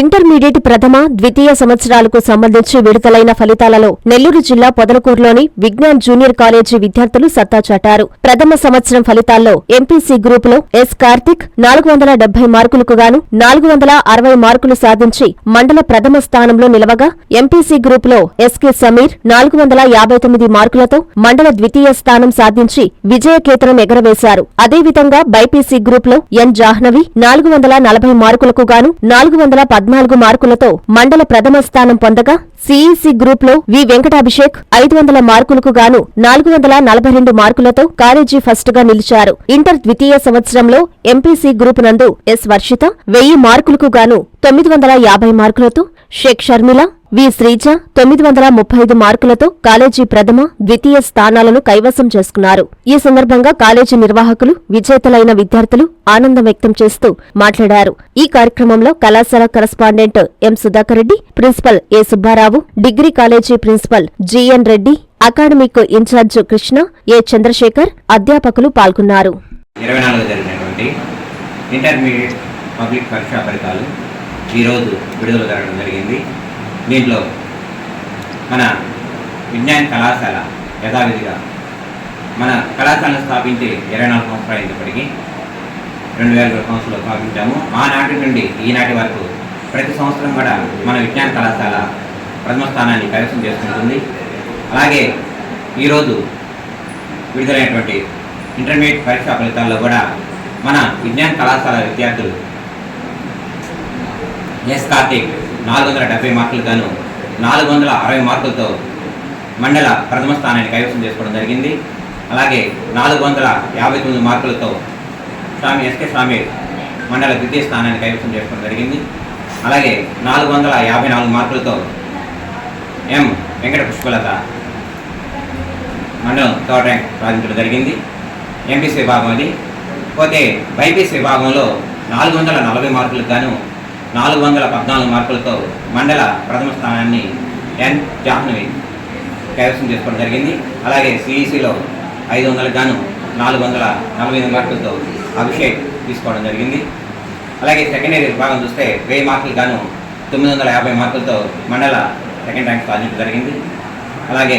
Intermediate ప్రథమ ద్వితీయ సంవత్సరాలకు సంబంధించి విడుదలైన ఫలితాలలో నెల్లూరు జిల్లా పొదలకూరులోని విజ్ఞాన్ జూనియర్ కాలేజీ విద్యార్థులు సత్తా చాటారు. ప్రథమ సంవత్సరం ఫలితాల్లో ఎంపీసీ గ్రూపులో ఎస్ కార్తిక్ నాలుగు వందల డెబ్బై మార్కులకు గాను నాలుగు వందల అరవై మార్కులు సాధించి మండల ప్రథమ స్థానంలో నిలవగా ఎంపీసీ గ్రూపులో ఎస్కే సమీర్ నాలుగు వందల యాభై తొమ్మిది మార్కులతో మండల ద్వితీయ స్థానం సాధించి విజయకేతనం ఎగరవేశారు. అదేవిధంగా బైపీసీ గ్రూపులో ఎన్ జాహ్నవి నాలుగు వందల నలభై మార్కులకు గాను నాలుగు వందల పద్నాలుగు మార్కులతో మండల ప్రథమ స్థానం పొందగా సిఈసి గ్రూప్లో వి వెంకటాభిషేక్ ఐదు వందల మార్కులకు గాను నాలుగు వందల నలభై రెండు మార్కులతో కాలేజీ ఫస్ట్గా నిలిచారు. ఇంటర్ ద్వితీయ సంవత్సరంలో ఎంపీసీ గ్రూప్ నందు ఎస్ వర్షిత వెయ్యి మార్కులకు గాను తొమ్మిది వందల యాభై మార్కులతో షేక్ షర్మిల వి. శ్రీజ తొమ్మిది వందల ముప్పై ఐదు మార్కులతో కాలేజీ ప్రథమ ద్వితీయ స్థానాలను కైవసం చేసుకున్నారు. ఈ సందర్భంగా కాలేజీ నిర్వాహకులు విజేతలైన విద్యార్థులు ఆనందం వ్యక్తం చేస్తూ మాట్లాడారు. ఈ కార్యక్రమంలో కళాశాల correspondent M. Sudhakar Reddy principal A. Subbarao degree college principal GN Reddy academic in charge Krishna A. Chandrasekhar అధ్యాపకులు పాల్గొన్నారు. ఇంటర్మీడియట్ పబ్లిక్ పరీక్షా ఫలితాలు ఈరోజు విడుదల జరగడం జరిగింది. దీంట్లో మన విజ్ఞాన కళాశాల యథావిధిగా మన కళాశాలను స్థాపించి ఇరవై నాలుగు సంవత్సరాలు అయినప్పటికీ రెండు వేల ఇరవై సంవత్సరంలో స్థాపించాము. ఆనాటి నుండి ఈనాటి వరకు ప్రతి సంవత్సరం కూడా మన విజ్ఞాన కళాశాల ప్రథమ స్థానాన్ని కైవసం చేసుకుంటుంది. అలాగే ఈరోజు విడుదలైనటువంటి ఇంటర్మీడియట్ పరీక్షా ఫలితాల్లో కూడా మన విజ్ఞాన కళాశాల విద్యార్థులు ఎస్ కార్తీక్ నాలుగు వందల డెబ్బై మార్కులతోనూ నాలుగు వందల అరవై మార్కులతో మండల ప్రథమ స్థానాన్ని కైవసం చేసుకోవడం జరిగింది. అలాగే నాలుగు వందల యాభై తొమ్మిది మార్కులతో స్వామి ఎస్కే స్వామి మండల ద్వితీయ స్థానాన్ని కైవసం చేసుకోవడం జరిగింది. అలాగే నాలుగు వందల యాభై నాలుగు మార్కులతో ఎం వెంకట పుష్పలత మండలం థర్డ్ ర్యాంక్ సాధించడం జరిగింది. ఎంపీసీ విభాగం అది. పోతే బైపీసీ విభాగంలో నాలుగు వందల నలభై మార్కులకు గాను నాలుగు వందల పద్నాలుగు మార్కులతో మండల ప్రథమ స్థానాన్ని ఎన్. జాహ్నవి కైవసం చేసుకోవడం జరిగింది. అలాగే సిఈసిలో ఐదు వందల గాను నాలుగు వందల నలభై ఎనిమిది మార్కులతో అభిషేక్ తీసుకోవడం జరిగింది. అలాగే సెకండరీ విభాగం చూస్తే వెయ్యి మార్కులు గాను తొమ్మిది వందల యాభై మార్కులతో మండల సెకండ్ ర్యాంక్ సాధించడం జరిగింది. అలాగే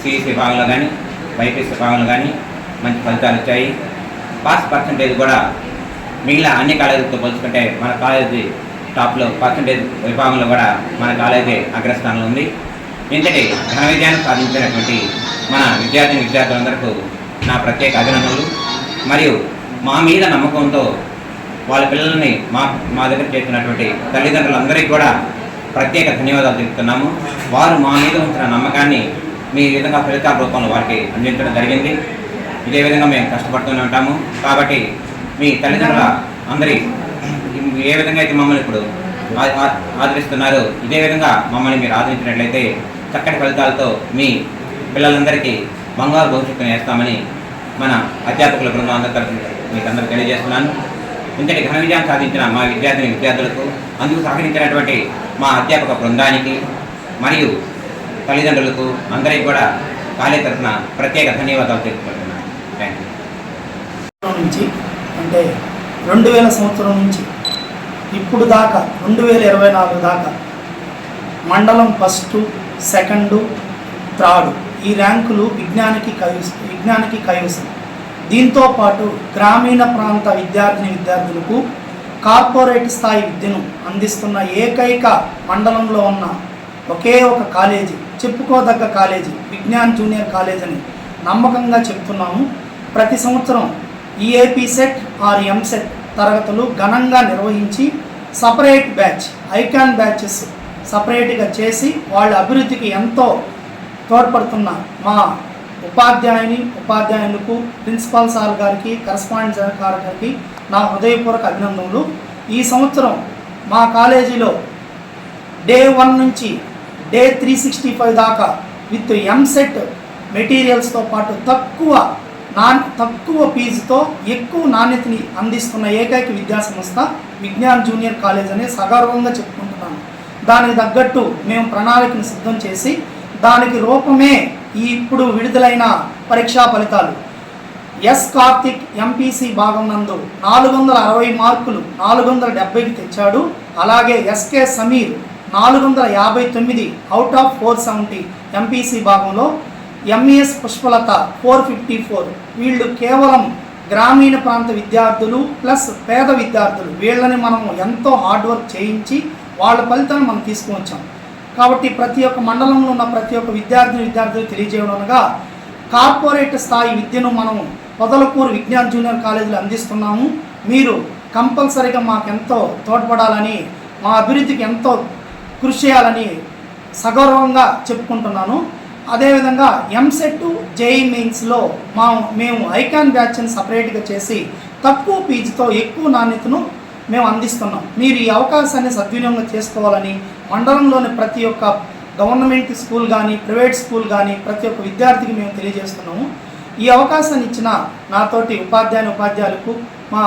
సిఈసి విభాగంలో కానీ బైపీసీ విభాగంలో కానీ మంచి ఫలితాలు వచ్చాయి. పాస్ పర్సంటేజ్ కూడా మిగిలిన అన్ని కాలేజీలతో పోల్చుకుంటే మన కాలేజీ టాప్లో పర్సంటేజ్ విభాగంలో కూడా మన కాలేజీ అగ్రస్థానంలో ఉంది. ఇంతటి ఘన విజయాన్ని సాధించినటువంటి మన విద్యార్థిని విద్యార్థులందరికీ నా ప్రత్యేక అభినందనలు. మరియు మా మీద నమ్మకంతో వాళ్ళ పిల్లల్ని మా మా దగ్గర చేస్తున్నటువంటి తల్లిదండ్రులందరికీ కూడా ప్రత్యేక ధన్యవాదాలు తెలుపుతున్నాము వారు మా మీద ఉంచిన నమ్మకాన్ని మీ విధంగా ఫలితాల రూపంలో వారికి అందించడం జరిగింది. ఇదే విధంగా మేము కష్టపడుతూనే ఉంటాము. కాబట్టి మీ తల్లిదండ్రుల అందరి ఏ విధంగా అయితే మమ్మల్ని ఇప్పుడు ఆదరిస్తున్నారో ఇదే విధంగా మమ్మల్ని మీరు ఆదరించినట్లయితే చక్కటి ఫలితాలతో మీ పిల్లలందరికీ బంగారు భవిష్యత్తును వేస్తామని మన అధ్యాపకుల బృందం అందరి తరఫున మీకు అందరూ తెలియజేస్తున్నాను. ఇంతటి ఘన విజయం సాధించిన మా విద్యార్థిని విద్యార్థులకు అందుకు సహకరించినటువంటి మా అధ్యాపక బృందానికి మరియు తల్లిదండ్రులకు అందరికీ కూడా కాలే తరఫున ప్రత్యేక ధన్యవాదాలు తెలుపుకుంటున్నాను. థ్యాంక్ యూ నుంచి అంటే రెండు వేల సంవత్సరం నుంచి ఇప్పుడు దాకా రెండు వేల ఇరవై నాలుగు దాకా మండలం ఫస్ట్ సెకండు థర్డ్ ఈ ర్యాంకులు విజ్ఞానికి కైవస విజ్ఞానికి కైవసం. దీంతో పాటు గ్రామీణ ప్రాంత విద్యార్థిని విద్యార్థులకు కార్పొరేట్ స్థాయి విద్యను అందిస్తున్న ఏకైక మండలంలో ఉన్న ఒకే ఒక కాలేజీ చెప్పుకోదగ్గ కాలేజీ విజ్ఞాన్ జూనియర్ కాలేజ్ అని నమ్మకంగా చెప్తున్నాము. ప్రతి సంవత్సరం ఈఏపీ సెట్ ఆర్ ఎంసెట్ తరగతులు ఘనంగా నిర్వహించి సపరేట్ బ్యాచ్ ఐకాన్ బ్యాచెస్ సపరేట్గా చేసి వాళ్ళ అభివృద్ధికి ఎంతో తోడ్పడుతున్న మా ఉపాధ్యాయుని ఉపాధ్యాయులకు ప్రిన్సిపాల్ సార్ గారికి కరస్పాండెంట్ సార్ గారికి నా హృదయపూర్వక అభినందనలు. ఈ సంవత్సరం మా కాలేజీలో డే వన్ నుంచి డే త్రీ సిక్స్టీ ఫైవ్ దాకా విత్ ఎంసెట్ మెటీరియల్స్తో పాటు తక్కువ నా తక్కువ ఫీజుతో ఎక్కువ నాణ్యతని అందిస్తున్న ఏకైక విద్యా సంస్థ విజ్ఞాన్ జూనియర్ కాలేజ్ అనే సగర్వంగా చెప్పుకుంటున్నాను. దానికి తగ్గట్టు మేము ప్రణాళికను సిద్ధం చేసి దానికి రూపమే ఈ ఇప్పుడు విడుదలైన పరీక్షా ఫలితాలు. ఎస్ కార్తిక్ ఎంపీసీ భాగం నందు నాలుగు వందల అరవై మార్కులు నాలుగు వందల డెబ్బైకి తెచ్చాడు. అలాగే ఎస్కే సమీర్ నాలుగు వందల యాభై తొమ్మిది out of four seventy MPC భాగంలో MES Pushpalatha four fifty four వీళ్ళు కేవలం గ్రామీణ ప్రాంత విద్యార్థులు ప్లస్ పేద విద్యార్థులు. వీళ్ళని మనం ఎంతో హార్డ్ వర్క్ చేయించి వాళ్ళ ఫలితాన్ని మనం తీసుకువచ్చాం కాబట్టి ప్రతి ఒక్క మండలంలో ఉన్న ప్రతి ఒక్క విద్యార్థి విద్యార్థులు తెలియజేయడం అనగా కార్పొరేట్ స్థాయి విద్యను మనం పొదలకూరు విజ్ఞాన్ జూనియర్ కాలేజీలో అందిస్తున్నాము. మీరు కంపల్సరీగా మాకెంతో తోడ్పడాలని మా అభివృద్ధికి ఎంతో కృషి చేయాలని సగౌరవంగా చెప్పుకుంటున్నాను. అదేవిధంగా ఎంసెట్ జేఈ మెయిన్స్లో మా మేము ఐకాన్ బ్యాచ్ని సపరేట్గా చేసి తక్కువ ఫీజుతో ఎక్కువ నాణ్యతను మేము అందిస్తున్నాం. మీరు ఈ అవకాశాన్ని సద్వినియోగం చేసుకోవాలని మండలంలోని ప్రతి ఒక్క గవర్నమెంట్ స్కూల్ కానీ ప్రైవేట్ స్కూల్ కానీ ప్రతి ఒక్క విద్యార్థికి మేము తెలియజేస్తున్నాము. ఈ అవకాశాన్ని ఇచ్చిన నాతోటి ఉపాధ్యాయుని ఉపాధ్యాయులకు మా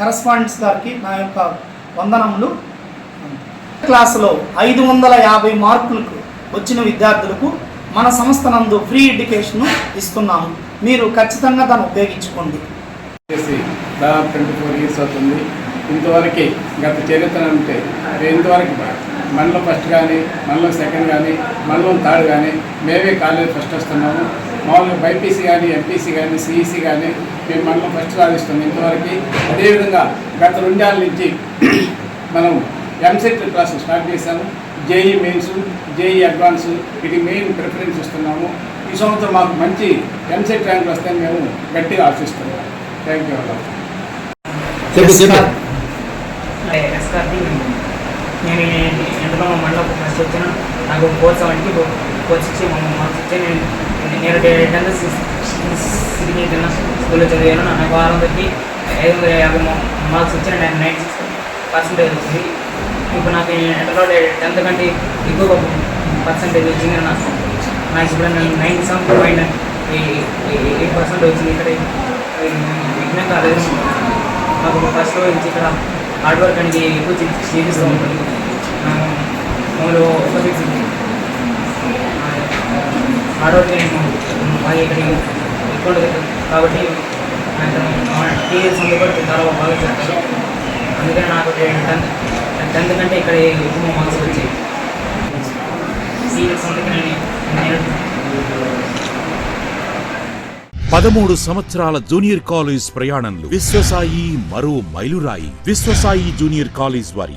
కరస్పాండెంట్స్ గారికి నా యొక్క వందనములు. క్లాసులో ఐదు వందల యాభై మార్కులకు వచ్చిన విద్యార్థులకు మన సంస్థ నందు ఫ్రీ ఎడ్యుకేషన్ ఇస్తున్నాము. మీరు ఖచ్చితంగా దాన్ని ఉపయోగించుకోండి. దాదాపు ట్వంటీ ఫోర్ ఇయర్స్ అవుతుంది. ఇంతవరకు గత చరిత్ర అంటే ఇంతవరకు మనలో ఫస్ట్ కానీ మనలో సెకండ్ కానీ మనలో థర్డ్ కానీ మేమే కాలేజ్ ఫస్ట్ వస్తున్నాము. మామూలుగా బైపీసీ కానీ ఎంపీసీ కానీ సిఈసీ కానీ మేము మనలో ఫస్ట్ సాధిస్తున్నాం. ఇంతవరకు అదేవిధంగా గత రెండేళ్ళ నుంచి మనం ఎంసెట్ క్లాస్ స్టార్ట్ చేశాము. జేఈ మెయిన్స్ జేఈ అడ్వాన్స్ వీటికి మెయిన్ ప్రిఫరెన్స్ ఇస్తున్నాము. ఈ సంవత్సరం మాకు మంచి ఎంసెట్ ర్యాంకులు వస్తాయని మేము గట్టిగా ఆశిస్తున్నాం థ్యాంక్ యూ నేను ఎంతలో మండలం ఫస్ట్ వచ్చిన నాకు ఫోర్ సెవెంటీకి ఫోర్ సిక్స్టీ మార్క్స్ వచ్చి నేను నేను టెన్త్ సిటీ చిన్న స్కూల్లో చదివాను నాకు ఆరు వందలకి ఐదు వందల యాభై మార్క్స్ వచ్చిన నేను నైంటీ సిక్స్ పర్సెంటేజ్ వచ్చింది. ఇప్పుడు నాకు ఎంటర్లో టెన్త్ కంటే ఎక్కువ పర్సెంటేజ్ వచ్చింది నాకు నాకు ఇప్పుడు nine seven point eight percent వచ్చింది ఇక్కడ. ఈ విజ్ఞాన కాలేజ్ మాకు ఫస్ట్ నుంచి ఇక్కడ హార్డ్ వర్క్ అనేది ఎక్కువ చే- చేపిస్తూ ఉంటుంది మామూలు ఒక సిక్స్ హార్డ్ వర్క్ బాగా ఇక్కడ ఎక్కువ కాబట్టి టీచర్స్ అందరూ కూడా చాలా బాగా చెప్తారు. అందుకని నాకు టెన్త్ టెన్త్ ఇక్కడ ఎక్కువ మార్క్స్ వచ్చాయి. పదమూడు సంవత్సరాల జూనియర్ కాలేజ్ ప్రయాణంలో విశ్వసాయి మరో మైలురాయి. విశ్వసాయి జూనియర్ కాలేజ్ వారి